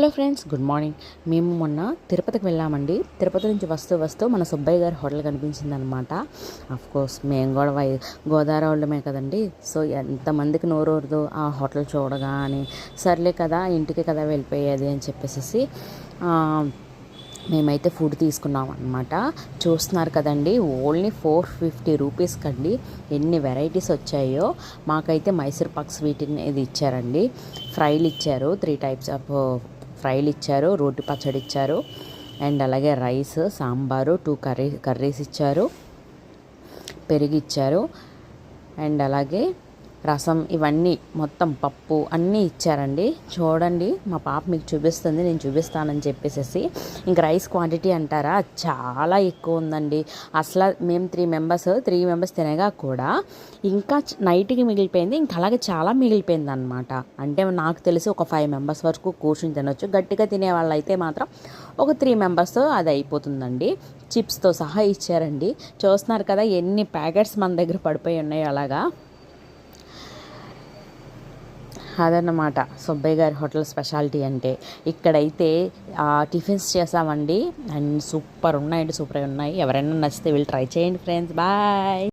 Hello friends good morning. మేము మొన్న తిరుపతికి వెళ్ళామండి. తిరుపతి నుంచి వస్తూ వస్తూ మన సుబ్బయ్య గారి హోటల్ కనిపించిందనమాట కోర్స్ మేము కూడా వై గోదావరి వాళ్ళమే కదండి. సో ఎంతమందికి నోరూరదు ఆ హోటల్ చూడగానే. సర్లే కదా ఇంటికి కదా వెళ్ళిపోయేది అని చెప్పేసి మేమైతే ఫుడ్ తీసుకున్నాం అనమాట చూస్తున్నారు కదండి ఓన్లీ ఫోర్ ఫిఫ్టీ రూపీస్ కండి ఎన్ని వెరైటీస్ వచ్చాయో. మాకైతే మైసూర్ పాక్ స్వీట్ ఇది ఇచ్చారండి. ఫ్రైలు ఇచ్చారు త్రీ టైప్స్ ఆఫ్ ఫ్రైలు ఇచ్చారు రోటి పచ్చడి ఇచ్చారు అండ్ అలాగే rice sambar two curry curries ఇచ్చారు పెరుగు ఇచ్చారు అండ్ అలాగే రసం ఇవన్నీ మొత్తం పప్పు అన్నీ ఇచ్చారండి. చూడండి మా పాప మీకు చూపిస్తుంది నేను చూపిస్తానని చెప్పేసి ఇంక రైస్ క్వాంటిటీ అంటారా? చాలా ఎక్కువ ఉందండి. అసలు మేము త్రీ మెంబర్స్ త్రీ మెంబర్స్ తినగా కూడా ఇంకా నైట్కి మిగిలిపోయింది ఇంకా అలాగే చాలా మిగిలిపోయింది అనమాట అంటే నాకు తెలిసి ఒక ఫైవ్ మెంబర్స్ వరకు కూర్చుని తినొచ్చు. గట్టిగా తినే వాళ్ళు అయితే మాత్రం ఒక త్రీ మెంబర్స్ అది అయిపోతుందండి. చిప్స్తో సహా ఇచ్చారండి. చూస్తున్నారు కదా ఎన్ని ప్యాకెట్స్ మన దగ్గర పడిపోయి ఉన్నాయో అలాగా. అదన్నమాట సుబ్బయ్య గారి హోటల్ స్పెషాలిటీ అంటే. ఇక్కడైతే టిఫిన్స్ చేసామండి. అండ్ సూపర్ ఉన్నాయండి సూపర్ ఉన్నాయి. ఎవరైనా నచ్చితే వీళ్ళు ట్రై చేయండి ఫ్రెండ్స్. బాయ్!